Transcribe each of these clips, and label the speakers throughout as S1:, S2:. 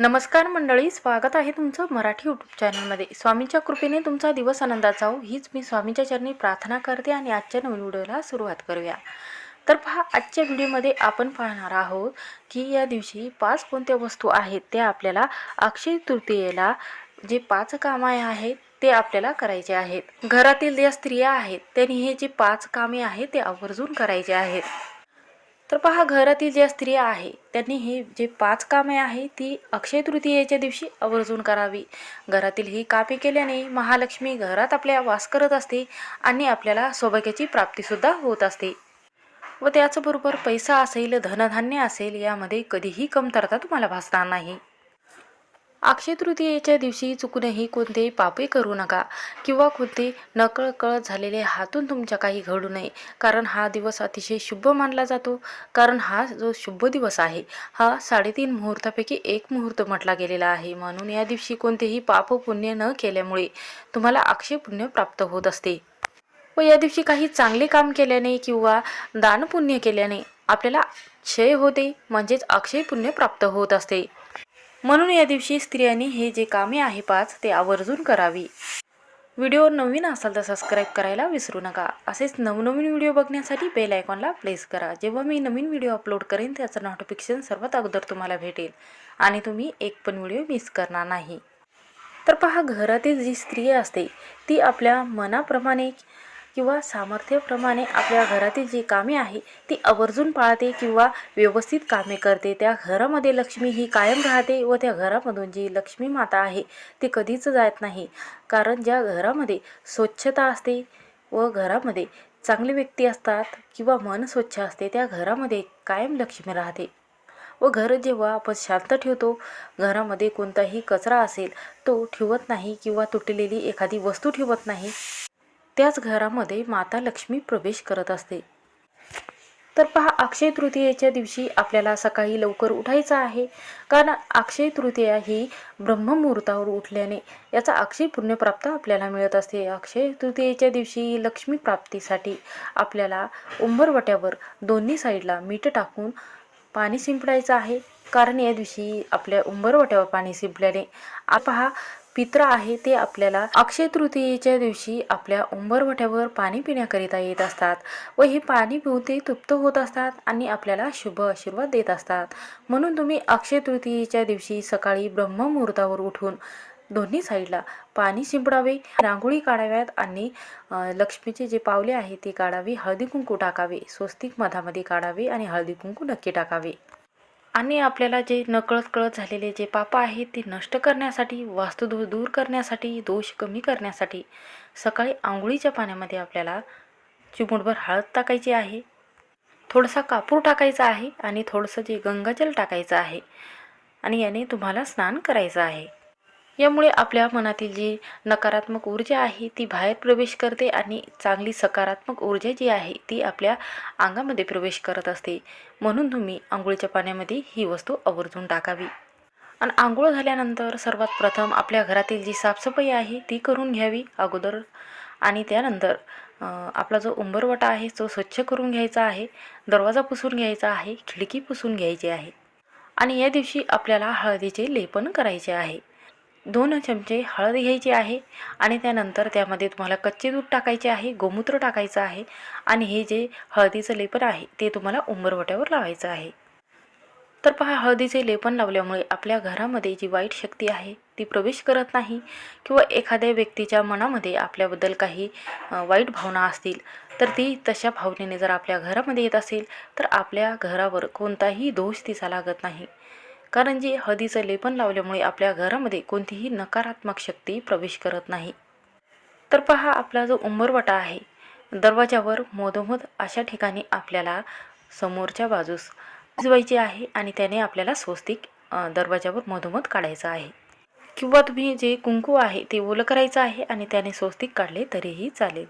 S1: नमस्कार मंडळी स्वागत आहे तुमचं मराठी यूट्यूब चॅनलमध्ये स्वामीच्या कृपेने तुमचा दिवस आनंदाचा हो हीच मी स्वामीच्या चरणी प्रार्थना करते आणि आजच्या नवीन व्हिडिओला सुरुवात करूया. तर पहा आजच्या व्हिडिओमध्ये आपण पाहणार आहोत की या दिवशी पाच कोणत्या वस्तू आहेत त्या आपल्याला अक्षय तृतीयेला जे पाच कामं आहेत ते आपल्याला करायचे आहेत. घरातील ज्या स्त्रिया आहेत त्यांनी हे जे पाच कामे आहेत ते आवर्जून करायचे आहेत. तर पहा घरातील ज्या स्त्रिया आहे त्यांनी हे जे पाच कामे आहे ती अक्षय तृतीयेच्या दिवशी आवर्जून करावी. घरातील ही कामे केल्याने महालक्ष्मी घरात आपल्या वास करत असते आणि आपल्याला सौभाग्याची प्राप्तीसुद्धा होत असते. व त्याचबरोबर पैसा असेल धनधान्य असेल यामध्ये कधीही कमतरता तुम्हाला भासणार नाही. अक्षय तृतीयेच्या दिवशी चुकूनही कोणतेही पापे करू नका किंवा कोणते नकळकळत झालेले हातून तुमच्या काही घडू नये. कारण हा दिवस अतिशय शुभ मानला जातो. कारण हा जो शुभ दिवस आहे हा साडेतीन मुहूर्तापैकी एक मुहूर्त म्हटला गेलेला आहे. म्हणून या दिवशी कोणतेही पाप पुण्य न केल्यामुळे तुम्हाला अक्षय पुण्य प्राप्त होत असते. व या दिवशी काही चांगले काम केल्याने किंवा दानपुण्य केल्याने आपल्याला क्षय होते म्हणजेच अक्षय पुण्य प्राप्त होत असते. म्हणून या दिवशी स्त्रियांनी हे जे कामे आहे पाच ते आवर्जून करावी. व्हिडिओ नवीन असाल तर सबस्क्राईब करायला विसरू नका. असेच नवनवीन व्हिडिओ बघण्यासाठी बेल आयकॉनला प्लेस करा. जेव्हा मी नवीन व्हिडिओ अपलोड करेन त्याचं नोटिफिकेशन सर्वात अगोदर तुम्हाला भेटेल. आणि तुम्ही एक पण व्हिडिओ मिस करणार नाही. तर पहा घरातील जी स्त्री असते ती आपल्या मनाप्रमाणे किंवा सामर्थ्याप्रमाणे आपल्या घरातील जी कामे आहे ती आवर्जून पाळते किंवा व्यवस्थित कामे करते. त्या घरामध्ये लक्ष्मी ही कायम राहते व त्या घरामधून जी लक्ष्मी माता आहे ती कधीच जात नाही. कारण ज्या घरामध्ये स्वच्छता असते व घरामध्ये चांगली व्यक्ती असतात किंवा मन स्वच्छ असते त्या घरामध्ये कायम लक्ष्मी राहते. व घर जेव्हा आपण शांत ठेवतो घरामध्ये कोणताही कचरा असेल तो ठेवत नाही किंवा तुटलेली एखादी वस्तू ठेवत नाही त्याच घरामध्ये माता लक्ष्मी प्रवेश करत असते. तर पहा अक्षय तृतीयेच्या दिवशी आपल्याला सकाळी लवकर उठायचं आहे. कारण अक्षय तृतीया ही ब्रह्ममुहूर्तावर उठल्याने याचा अक्षय पुण्यप्राप्त आपल्याला मिळत असते. अक्षय तृतीयेच्या दिवशी लक्ष्मी प्राप्तीसाठी आपल्याला उंबरवट्यावर दोन्ही साईडला मीठ टाकून पाणी शिंपडायचं आहे. कारण या दिवशी आपल्या उंबरवट्यावर पाणी शिंपल्याने पहा पित्र आहे ते आपल्याला अक्षय तृतीयेच्या दिवशी आपल्या उंबरवठ्यावर पाणी पिण्याकरिता येत असतात व हे पाणी पिऊन ते तृप्त होत असतात आणि आपल्याला शुभ आशीर्वाद देत असतात. म्हणून तुम्ही अक्षय तृतीयेच्या दिवशी सकाळी ब्रह्ममुहूर्तावर उठून दोन्ही साईडला पाणी शिंपडावे रांगोळी काढाव्यात आणि लक्ष्मीचे जे पावले आहे ते काढावे हळदी कुंकू टाकावे स्वस्तिक मधामध्ये काढावे आणि हळदी कुंकू नक्की टाकावे. आणि आपल्याला जे नकळत कळत झालेले जे पाप आहेत ते नष्ट करण्यासाठी वास्तुदोष दूर करण्यासाठी दोष कमी करण्यासाठी सकाळी आंघोळीच्या पाण्यामध्ये आपल्याला चिमुटभर हळद टाकायची आहे. थोडासा कापूर टाकायचा आहे आणि थोडंसं जे गंगाजल टाकायचं आहे आणि याने तुम्हाला स्नान करायचं आहे. यामुळे आपल्या मनातील जी नकारात्मक ऊर्जा आहे ती बाहेर प्रवेश करते आणि चांगली सकारात्मक ऊर्जा जी आहे ती आपल्या अंगामध्ये प्रवेश करत असते. म्हणून तुम्ही आंघोळीच्या पाण्यामध्ये ही वस्तू आवर्जून टाकावी. आणि आंघोळ झाल्यानंतर सर्वात प्रथम आपल्या घरातील जी साफसफाई आहे ती करून घ्यावी अगोदर. आणि त्यानंतर आपला जो उंबरवटा आहे तो स्वच्छ करून घ्यायचा आहे दरवाजा पुसून घ्यायचा आहे खिडकी पुसून घ्यायची आहे. आणि या दिवशी आपल्याला हळदीचे लेपन करायचे आहे. दोन चमचे हळद घ्यायची आहे आणि त्यानंतर त्यामध्ये तुम्हाला कच्चे दूध टाकायचे आहे गोमूत्र टाकायचं आहे आणि हे जे हळदीचं लेपन आहे ते तुम्हाला उंबरवट्यावर लावायचं आहे. तर पहा हळदीचे लेपन लावल्यामुळे आपल्या घरामध्ये जी वाईट शक्ती आहे ती प्रवेश करत नाही किंवा एखाद्या व्यक्तीच्या मनामध्ये आपल्याबद्दल काही वाईट भावना असतील तर ती तशा भावनेने जर आपल्या घरामध्ये येत असेल तर आपल्या घरावर कोणताही दोष तिचा लागत नाही. कारण जे हळदीचं लेपन लावल्यामुळे आपल्या घरामध्ये कोणतीही नकारात्मक शक्ती प्रवेश करत नाही. तर पहा आपला जो उंबरवटा आहे दरवाजावर मधोमध अशा ठिकाणी आपल्याला समोरच्या बाजूस भिजवायची आहे आणि त्याने आपल्याला स्वस्तिक दरवाजावर मधोमध काढायचं आहे. किंवा तुम्ही जे कुंकू आहे ते ओलं करायचं आहे आणि त्याने स्वस्तिक काढले तरीही चालेल.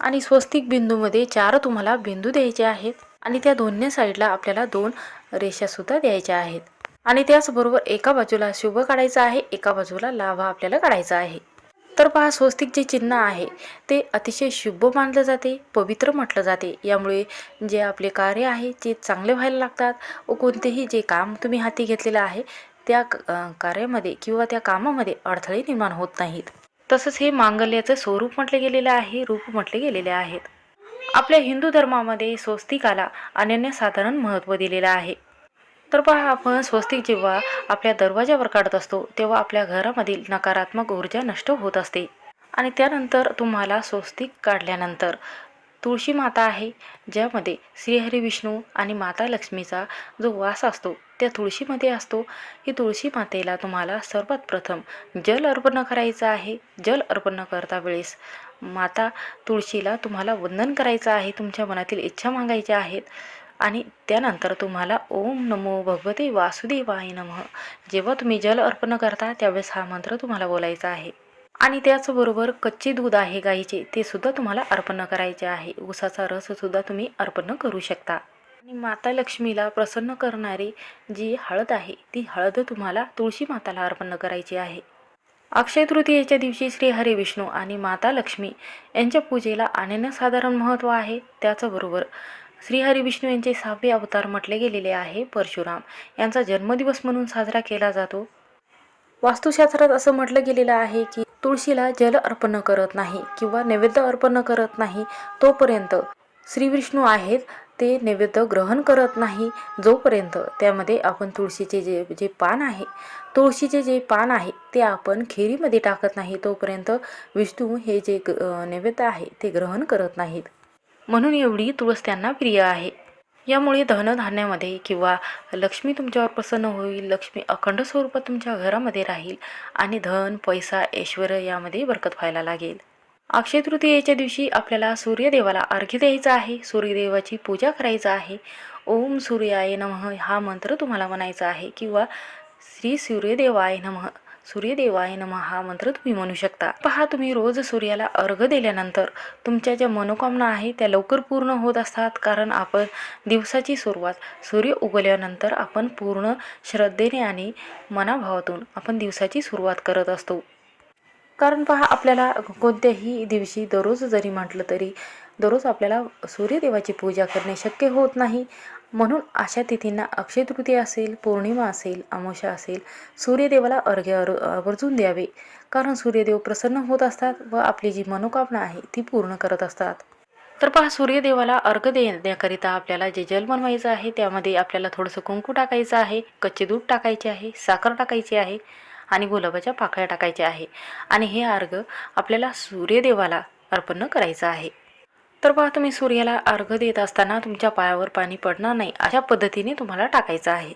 S1: आणि स्वस्तिक बिंदूमध्ये चार तुम्हाला बिंदू द्यायचे आहेत आणि त्या दोन्ही साईडला आपल्याला दोन रेषासुद्धा द्यायच्या आहेत. आणि त्याचबरोबर एका बाजूला शुभ काढायचं आहे एका बाजूला लाभा आपल्याला काढायचा आहे. तर पहा स्वस्तिक जे चिन्ह आहे ते अतिशय शुभ मानलं जाते पवित्र म्हटलं जाते. यामुळे जे आपले कार्य आहे ते चांगले व्हायला लागतात व कोणतेही जे काम तुम्ही हाती घेतलेलं आहे त्या कार्यामध्ये किंवा त्या कामामध्ये अडथळे निर्माण होत नाहीत. तसंच हे मांगल्याचं स्वरूप म्हटले गेलेलं आहे रूप म्हटले गेलेले आहेत. आपल्या हिंदू धर्मामध्ये स्वस्तिकाला अनन्यसाधारण महत्त्व दिलेलं आहे. तर पहा आपण स्वस्तिक जेव्हा आपल्या दरवाजावर काढत असतो तेव्हा आपल्या घरामधील नकारात्मक ऊर्जा नष्ट होत असते. आणि त्यानंतर तुम्हाला स्वस्तिक काढल्यानंतर तुळशी माता आहे ज्यामध्ये श्रीहरी विष्णू आणि माता लक्ष्मीचा जो वास असतो त्या तुळशीमध्ये असतो. ही तुळशी मातेला तुम्हाला सर्वात प्रथम जल अर्पण करायचं आहे. जल अर्पण करता वेळेस माता तुळशीला तुम्हाला वंदन करायचं आहे तुमच्या मनातील इच्छा मागायच्या आहेत. आणि त्यानंतर तुम्हाला ओम नमो भगवते वासुदेवाय नमः. जेव्हा तुम्ही जल अर्पण करता त्यावेळेस हा मंत्र तुम्हाला बोलायचा आहे. आणि त्याचबरोबर कच्चे दूध आहे गाईचे ते सुद्धा तुम्हाला अर्पण करायचे आहे. उसाचा रस सुद्धा तुम्ही अर्पण करू शकता. आणि माता लक्ष्मीला प्रसन्न करणारी जी हळद आहे ती हळद तुम्हाला तुळशी माताला अर्पण करायची आहे. अक्षय तृतीयेच्या दिवशी श्री हरी विष्णू आणि माता लक्ष्मी यांच्या पूजेला अनन्यसाधारण महत्त्व आहे. त्याचबरोबर श्रीहरी विष्णू यांचे सहावे अवतार म्हटले गेलेले आहे परशुराम. यांचा जन्मदिवस म्हणून साजरा केला जातो. वास्तुशास्त्रात असं म्हटलं गेलेलं आहे की तुळशीला जल अर्पण करत नाही किंवा नैवेद्य अर्पण करत नाही तोपर्यंत श्री विष्णू आहेत ते नैवेद्य ग्रहण करत नाही जोपर्यंत. त्यामध्ये आपण तुळशीचे जे जे पान आहे तुळशीचे जे पान आहे ते आपण खिरीमध्ये टाकत नाही तोपर्यंत विष्णू हे जे ग- नैवेद्य आहे ते ग्रहण करत नाहीत. म्हणून एवढी तुळस त्यांना प्रिय आहे. यामुळे धनधान्यामध्ये किंवा लक्ष्मी तुमच्यावर प्रसन्न होईल लक्ष्मी अखंड स्वरूपात तुमच्या घरामध्ये राहील आणि धन पैसा ऐश्वर यामध्ये बरकत व्हायला लागेल. अक्षय तृतीयेच्या दिवशी आपल्याला सूर्यदेवाला अर्घ्य द्यायचा आहे सूर्यदेवाची पूजा करायचं आहे. ओम सूर्याय नमः हा मंत्र तुम्हाला म्हणायचा आहे किंवा श्री सूर्यदेवाय नमः. सूर्यदेवाय नम हा मंत्र तुम्ही म्हणू शकता. पहा तुम्ही रोज सूर्याला अर्घ दिल्यानंतर तुमच्या ज्या मनोकामना आहे त्या लवकर पूर्ण होत असतात. कारण आपण दिवसाची सुरुवात सूर्य उगवल्यानंतर आपण पूर्ण श्रद्धेने आणि मनाभावातून आपण दिवसाची सुरुवात करत असतो. कारण पहा आपल्याला कोणत्याही दिवशी दररोज जरी म्हटलं तरी दररोज आपल्याला सूर्यदेवाची पूजा करणे शक्य होत नाही. म्हणून अशा तिथींना अक्षय तृतीया असेल पौर्णिमा असेल अमावस्या असेल सूर्यदेवाला अर्घ्य अर आवर्जून द्यावे. कारण सूर्यदेव प्रसन्न होत असतात व आपली जी मनोकामना आहे ती पूर्ण करत असतात. तर पहा सूर्यदेवाला अर्घ देण्याकरिता आपल्याला जे जल बनवायचं आहे त्यामध्ये आपल्याला थोडंसं कुंकू टाकायचं आहे कच्चे दूध टाकायचे आहे साखर टाकायची आहे आणि गुलाबाच्या पाकळ्या टाकायच्या आहे. आणि हे अर्घ आपल्याला सूर्यदेवाला अर्पण करायचं आहे. तर पहा तुम्ही सूर्याला अर्घ देत असताना तुमच्या पायावर पाणी पडणार नाही अशा पद्धतीने तुम्हाला टाकायचं आहे.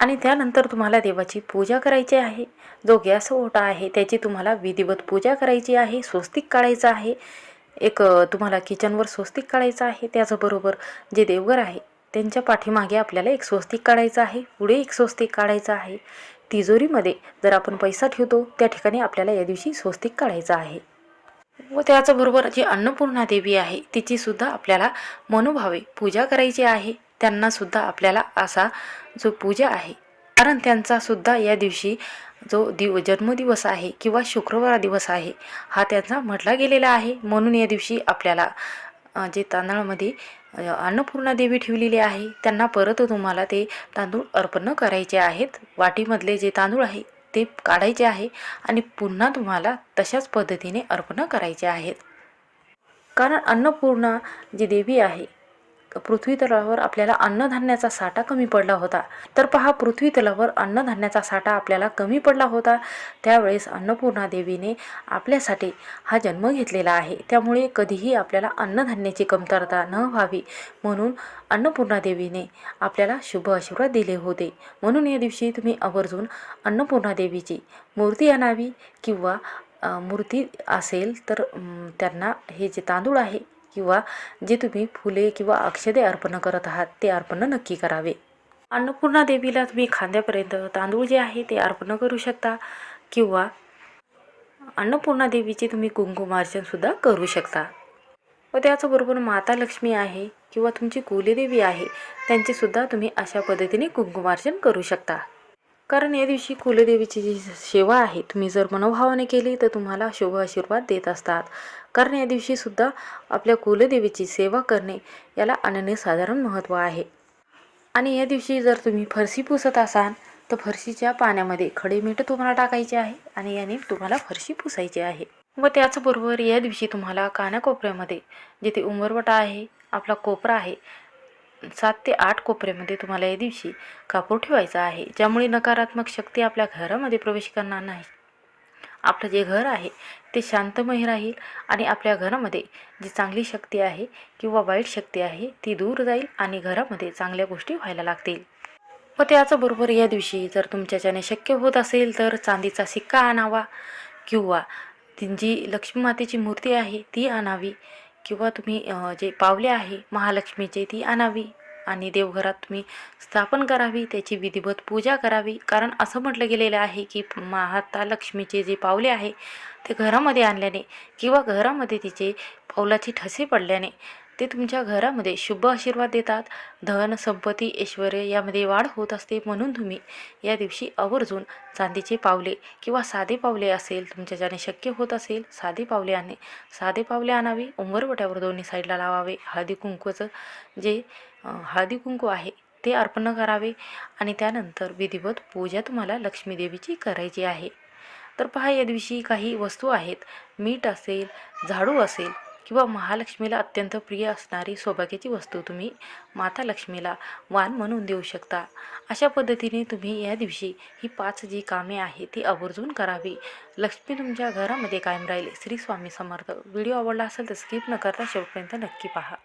S1: आणि त्यानंतर तुम्हाला देवाची पूजा करायची आहे. जो गॅस ओटा आहे त्याची तुम्हाला विधिवत पूजा करायची आहे स्वस्तिक काढायचं आहे. एक तुम्हाला किचनवर स्वस्तिक काढायचं आहे त्याचबरोबर जे देवघर आहे त्यांच्या पाठीमागे आपल्याला एक स्वस्तिक काढायचं आहे. पुढे एक स्वस्तिक काढायचं आहे. तिजोरीमध्ये जर आपण पैसा ठेवतो त्या ठिकाणी आपल्याला या दिवशी स्वस्तिक काढायचं आहे. व त्याचबरोबर जी अन्नपूर्णा देवी आहे तिची सुद्धा आपल्याला मनोभावे पूजा करायची आहे. त्यांना सुद्धा आपल्याला असा जो पूजा आहे कारण त्यांचा सुद्धा या दिवशी जो दिव जन्मदिवस आहे किंवा शुक्रवार दिवस आहे हा त्यांचा म्हटला गेलेला आहे. म्हणून या दिवशी आपल्याला जे तांदळामध्ये अन्नपूर्णा देवी ठेवलेली आहे त्यांना परत तुम्हाला ते तांदूळ अर्पण करायचे आहेत. वाटीमधले जे तांदूळ आहे ते काढायचे आहे आणि पुन्हा तुम्हाला तशाच पद्धतीने अर्पण करायचे आहेत. कारण अन्नपूर्णा जी देवी आहे पृथ्वीतलावर आपल्याला अन्नधान्याचा साठा कमी पडला होता. तर पहा पृथ्वीतलावर अन्नधान्याचा साठा आपल्याला कमी पडला होता. त्यावेळेस अन्नपूर्णा देवीने आपल्यासाठी हा जन्म घेतलेला आहे. त्यामुळे कधीही आपल्याला अन्नधान्याची कमतरता न व्हावी. म्हणून अन्नपूर्णा देवीने आपल्याला शुभ आशीर्वाद दिले होते. म्हणून या दिवशी तुम्ही आवर्जून अन्नपूर्णा देवीची मूर्ती आणावी किंवा मूर्ती असेल तर त्यांना हे जे तांदूळ आहे किंवा जे तुम्ही फुले किंवा अक्षदे अर्पण करत आहात ते अर्पण नक्की करावे. अन्नपूर्णा देवीला तुम्ही खांद्यापर्यंत तांदूळ जे आहे ते अर्पण करू शकता किंवा अन्नपूर्णा देवीचे तुम्ही कुंकुमार्चनसुद्धा करू शकता. व त्याचबरोबर माता लक्ष्मी आहे किंवा तुमची कुलदेवी आहे त्यांचेसुद्धा तुम्ही अशा पद्धतीने कुंकुमार्चन करू शकता. कारण या दिवशी कुलदेवीची जी सेवा आहे तुम्ही जर मनोभावाने केली तर तुम्हाला शुभ आशीर्वाद देत असतात. कारण या दिवशी सुद्धा आपल्या कुलदेवीची सेवा करणे याला अनन्यसाधारण महत्त्व आहे. आणि या दिवशी जर तुम्ही फरशी पुसत असाल तर फरशीच्या पाण्यामध्ये खडे मीठ तुम्हाला टाकायचे आहे आणि याने तुम्हाला फरशी पुसायची आहे. व त्याचबरोबर या दिवशी तुम्हाला कानाकोपऱ्यामध्ये जिथे उंबरवटा आहे आपला कोपरा आहे सात ते आठ कोपऱ्यामध्ये तुम्हाला या दिवशी कापूर ठेवायचा आहे ज्यामुळे नकारात्मक शक्ती आपल्या घरामध्ये प्रवेश करणार नाही. आपलं जे घर आहे ते शांतमय राहील आणि आपल्या घरामध्ये जी चांगली शक्ती आहे किंवा वाईट शक्ती आहे ती दूर जाईल आणि घरामध्ये चांगल्या गोष्टी व्हायला लागतील. व त्याचबरोबर या दिवशी जर तुमच्याच्याने शक्य होत असेल तर चांदीचा सिक्का आणावा किंवा जी लक्ष्मी मातेची मूर्ती आहे ती आणावी. किंवा तुम्ही जे पावले आहे महालक्ष्मीचे ती आणावी आणि देवघरात तुम्ही स्थापन करावी त्याची विधिवत पूजा करावी. कारण असं म्हटलं गेलेलं आहे की माता लक्ष्मीचे जे पावले आहे ते घरामध्ये आणल्याने किंवा घरामध्ये तिचे पावलाची ठसे पडल्याने ते तुमच्या घरामध्ये शुभ आशीर्वाद देतात. धन संपत्ती ऐश्वर यामध्ये वाढ होत असते म्हणून तुम्ही या दिवशी आवर्जून चांदीचे पावले किंवा साधे पावले असेल तुमच्या ज्याने शक्य होत असेल साधे पावले आणणे साधे पावले आणावे उंबरवट्यावर दोन्ही साईडला लावावे. हळदी कुंकूचं जे हळदी कुंकू आहे ते अर्पण करावे आणि त्यानंतर विधिवत पूजा तुम्हाला लक्ष्मी देवीची करायची आहे. तर पहा या दिवशी काही वस्तू आहेत. मीठ असेल झाडू असेल किंवा महालक्ष्मीला अत्यंत प्रिय असणारी सौभाग्याची वस्तू तुम्ही माता लक्ष्मीला वाण म्हणून देऊ शकता. अशा पद्धतीने तुम्ही या दिवशी ही पाच जी कामे आहेत ती आवर्जून करावी. लक्ष्मी तुमच्या घरामध्ये कायम राहील. श्री स्वामी समर्थ. व्हिडिओ आवडला असेल तर स्किप न करता शेवटपर्यंत नक्की पहा.